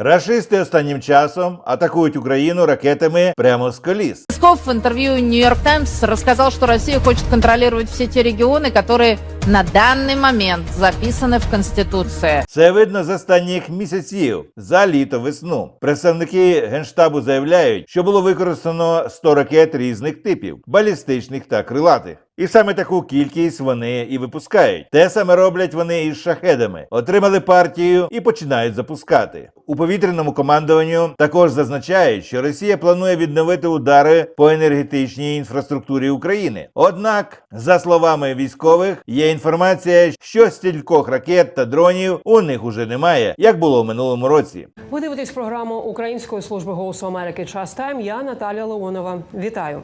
Рашисти останнім часом атакують Україну ракетами прямо з коліс. Песков в интервью Нью-Йорк Таймс рассказал, что Россия хочет контролировать все те регионы, которые на данный момент записаны в Конституции. Це видно з останніх місяців за літо весну. Представники генштабу заявляють, що було використано 100 ракет різних типів балістичних та крилатих. І саме таку кількість вони і випускають. Те саме роблять вони із шахедами. Отримали партію і починають запускати. У повітряному командуванню також зазначають, що Росія планує відновити удари по енергетичній інфраструктурі України. Однак, за словами військових, є інформація, що стількох ракет та дронів у них уже немає, як було в минулому році. Ви дивитесь програму Української служби голосу Америки Час Тайм. Я Наталя Леонова. Вітаю.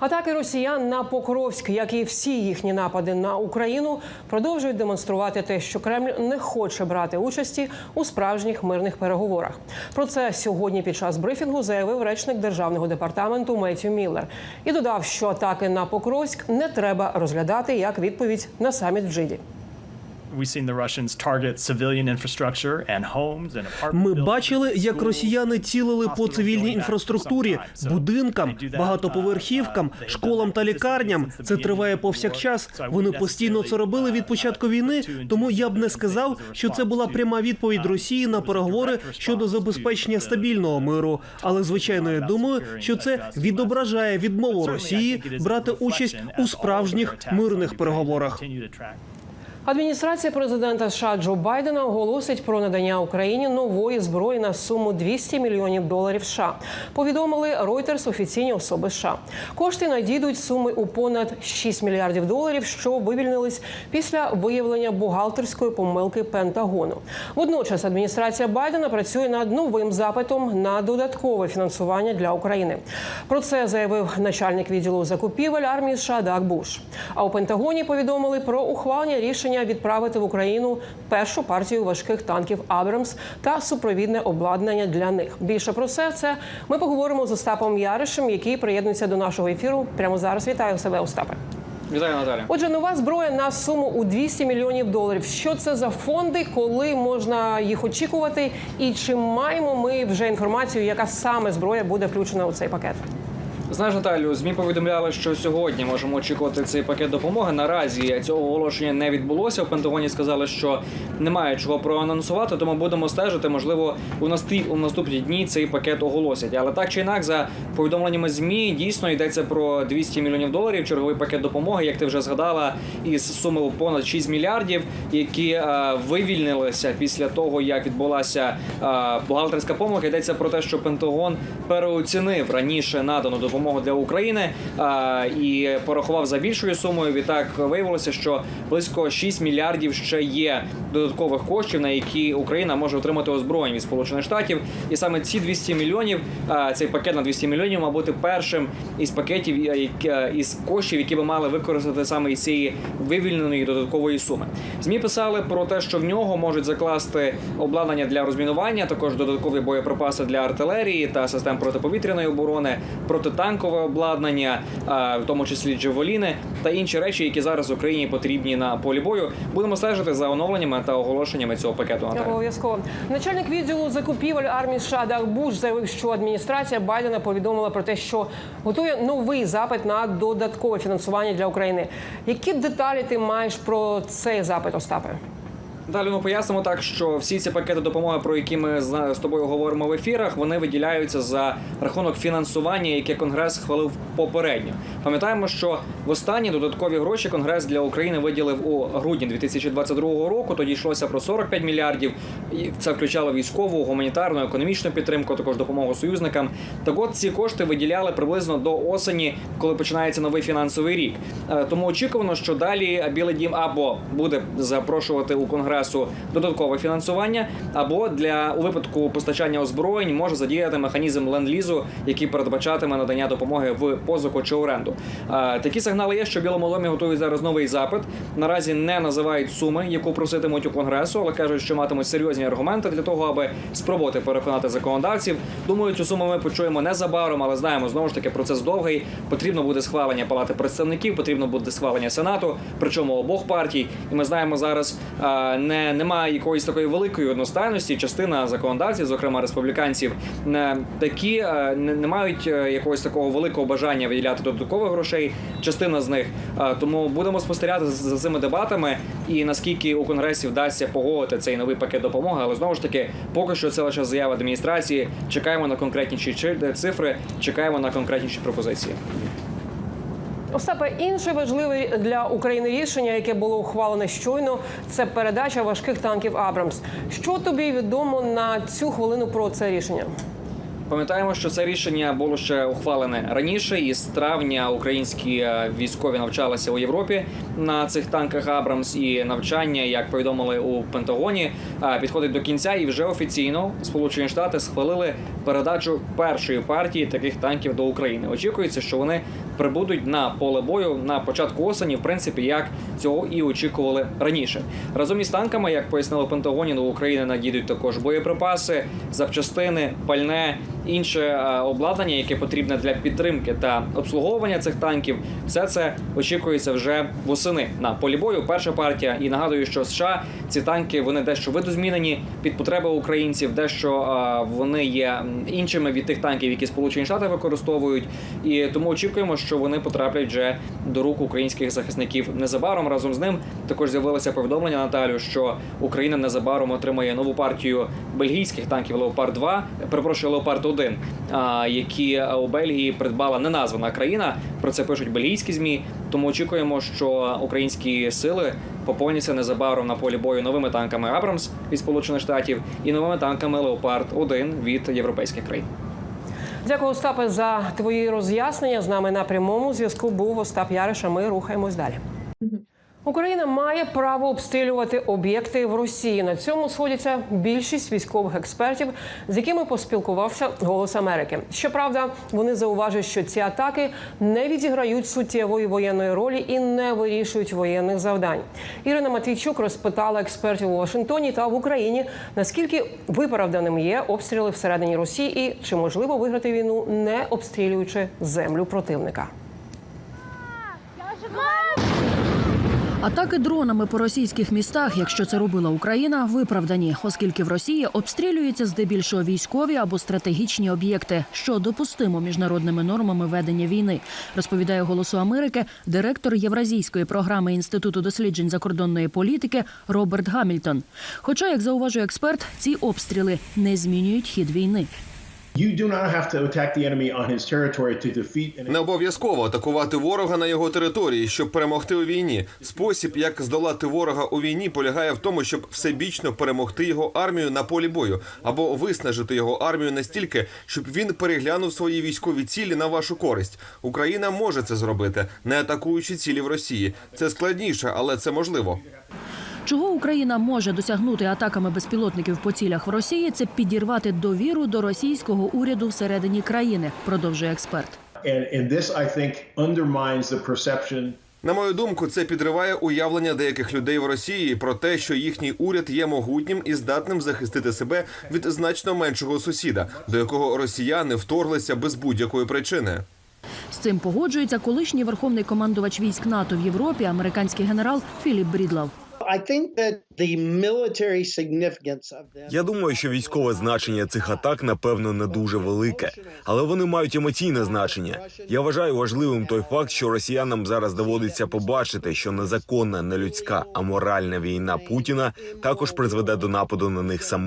Атаки росіян на Покровськ, як і всі їхні напади на Україну, продовжують демонструвати те, що Кремль не хоче брати участі у справжніх мирних переговорах. Про це сьогодні під час брифінгу заявив речник державного департаменту Меттю Міллер і додав, що атаки на Покровськ не треба розглядати як відповідь на саміт в Джиді. Ми бачили, як росіяни цілили по цивільній інфраструктурі, будинкам, багатоповерхівкам, школам та лікарням. Це триває повсякчас. Вони постійно це робили від початку війни. Тому я б не сказав, що це була пряма відповідь Росії на переговори щодо забезпечення стабільного миру. Але звичайно, я думаю, що це відображає відмову Росії брати участь у справжніх мирних переговорах. Адміністрація президента США Джо Байдена оголосить про надання Україні нової зброї на суму 200 мільйонів доларів США. Повідомили Reuters офіційні особи США. Кошти надійдуть суми у понад 6 мільярдів доларів, що вивільнились після виявлення бухгалтерської помилки Пентагону. Водночас адміністрація Байдена працює над новим запитом на додаткове фінансування для України. Про це заявив начальник відділу закупівель армії США Даг Буш. А у Пентагоні повідомили про ухвалення рішення відправити в Україну першу партію важких танків Абрамс та супровідне обладнання для них. Більше про все це ми поговоримо з Остапом Яришем, який приєднується до нашого ефіру прямо зараз. Вітаю себе, Остапе. Вітаю, Наталя. Отже, нова зброя на суму у 200 мільйонів доларів. Що це за фонди, коли можна їх очікувати? І чи маємо ми вже інформацію, яка саме зброя буде включена у цей пакет? Знаєш, Наталю, змі повідомляли, що сьогодні можемо очікувати цей пакет допомоги. Наразі цього оголошення не відбулося. У Пентагоні сказали, що немає чого проанонсувати, тому будемо стежити. Можливо, у насті у наступні дні цей пакет оголосять. Але так чи інак, за повідомленнями змі дійсно йдеться про 200 мільйонів доларів. Черговий пакет допомоги, як ти вже згадала, із суми понад 6 мільярдів, які е, вивільнилися після того, як відбулася е, бухгалтерська помилка. Йдеться про те, що Пентагон переоцінив раніше надану допомогу для України і порахував за більшою сумою. Відтак виявилося, що близько 6 мільярдів ще є додаткових коштів, на які Україна може отримати озброєння від Сполучених Штатів. І саме ці 200 мільйонів, цей пакет на 200 мільйонів, мав бути першим із пакетів із коштів, які би мали використати саме із цієї вивільненої додаткової суми. Змі писали про те, що в нього можуть закласти обладнання для розмінування, також додаткові боєприпаси для артилерії та систем протиповітряної оборони, протитанкове обладнання, в тому числі джевеліни та інші речі, які зараз Україні потрібні на полі бою. Будемо стежити за оновленнями та оголошеннями цього пакету. Обов'язково начальник відділу закупівель армії США Даг Буш заявив, що адміністрація Байдена повідомила про те, що готує новий запит на додаткове фінансування для України. Які деталі ти маєш про цей запит, Остапе? Далі ми пояснимо так, що всі ці пакети допомоги, про які ми з тобою говоримо в ефірах, вони виділяються за рахунок фінансування, яке Конгрес схвалив попередньо. Пам'ятаємо, що в останні додаткові гроші Конгрес для України виділив у грудні 2022 року. Тоді йшлося про 45 мільярдів. Це включало військову, гуманітарну, економічну підтримку, також допомогу союзникам. Так от ці кошти виділяли приблизно до осені, коли починається новий фінансовий рік. Е, Тому очікувано, що далі Білий Дім або буде запрошувати у Конгресу додаткове фінансування, або для у випадку постачання озброєнь може задіяти механізм ленд-лізу, який передбачатиме надання допомоги в позику чи оренду. Такі сигнали є, що Білому домі готують зараз новий запит. Наразі не називають суми, яку проситимуть у конгресу, але кажуть, що матимуть серйозні аргументи для того, аби спробувати переконати законодавців. Думаю, цю суму ми почуємо незабаром, але знаємо знову ж таки процес довгий. Потрібно буде схвалення палати представників, потрібно буде схвалення сенату, причому обох партій. І ми знаємо зараз не немає якоїсь такої великої одностайності. Частина законодавців, зокрема республіканців, не такі е, не, не мають е, якогось такого великого бажання виділяти додаткових грошей. Частина з них Е, тому будемо спостерігати за, цими дебатами і наскільки у конгресі вдасться погодити цей новий пакет допомоги. Але знову ж таки, поки що це лише заява адміністрації. Чекаємо на конкретніші цифри, чекаємо на конкретніші пропозиції. Остапе, інше важливе для України рішення, яке було ухвалене щойно, це передача важких танків Абрамс. Що тобі відомо на цю хвилину про це рішення? Пам'ятаємо, що це рішення було ще ухвалене раніше, і з травня українські е, військові навчалися у Європі на цих танках Абрамс. І навчання, як повідомили у Пентагоні, е, підходить до кінця, і вже офіційно Сполучені Штати схвалили передачу першої партії таких танків до України. Очікується, що вони прибудуть на поле бою на початку осені, в принципі, як цього і очікували раніше. Разом із танками, як пояснили в Пентагоні, до України надійдуть також боєприпаси, запчастини, пальне, інше е, обладнання, яке потрібне для підтримки та обслуговування цих танків. Все це очікується вже восени на полі бою. Перша партія. І нагадую, що США ці танки вони дещо видозмінені під потреби українців, дещо е, вони є іншими від тих танків, які Сполучені Штати використовують. І тому очікуємо, що вони потраплять вже до рук українських захисників незабаром. Разом з ним також з'явилося повідомлення Наталю, що Україна незабаром отримає нову партію бельгійських танків Леопард 2 перепрошую, Леопард 1 а, які у Бельгії придбала неназвана країна. Про це пишуть бельгійські змі. Тому очікуємо, що українські сили поповняться незабаром на полі бою новими танками Абрамс від Сполучених Штатів і новими танками Леопард 1 від європейських країн. Дякую, Остапе, за твої роз'яснення. З нами на прямому зв'язку був Остап Яриш, а Ми рухаємось далі. Україна має право обстрілювати об'єкти в Росії. На цьому сходяться більшість військових експертів, з якими поспілкувався Голос Америки. Щоправда, вони зауважують, що ці атаки не відіграють суттєвої воєнної ролі і не вирішують воєнних завдань. Ірина Матвійчук розпитала експертів у Вашингтоні та в Україні, наскільки виправданим є обстріли всередині Росії, і чи можливо виграти війну, не обстрілюючи землю противника. Атаки дронами по російських містах, якщо це робила Україна, виправдані, оскільки в Росії обстрілюються здебільшого військові або стратегічні об'єкти, що допустимо міжнародними нормами ведення війни, розповідає Голосу Америки директор Євразійської програми інституту досліджень закордонної політики Роберт Гамільтон. Хоча, як зауважує експерт, ці обстріли не змінюють хід війни. Не обов'язково атакувати ворога на його території, щоб перемогти у війні. Спосіб, як здолати ворога у війні, полягає в тому, щоб всебічно перемогти його армію на полі бою або виснажити його армію настільки, щоб він переглянув свої військові цілі на вашу користь. Україна може це зробити, не атакуючи цілі в Росії. Це складніше, але це можливо. Чого Україна може досягнути атаками безпілотників по цілях в Росії, це підірвати довіру до російського уряду всередині країни, продовжує експерт. На мою думку, це підриває уявлення деяких людей в Росії про те, що їхній уряд є могутнім і здатним захистити себе від значно меншого сусіда, до якого росіяни вторглися без будь-якої причини. З цим погоджується колишній верховний командувач військ НАТО в Європі, американський генерал Філіп Брідлав. Я думаю, що військове значення цих атак напевно не дуже велике, але вони мають емоційне значення. Я вважаю важливим той факт, що росіянам зараз доводиться побачити, що незаконна, нелюдська, аморальна війна Путіна також призведе до нападу на них самих.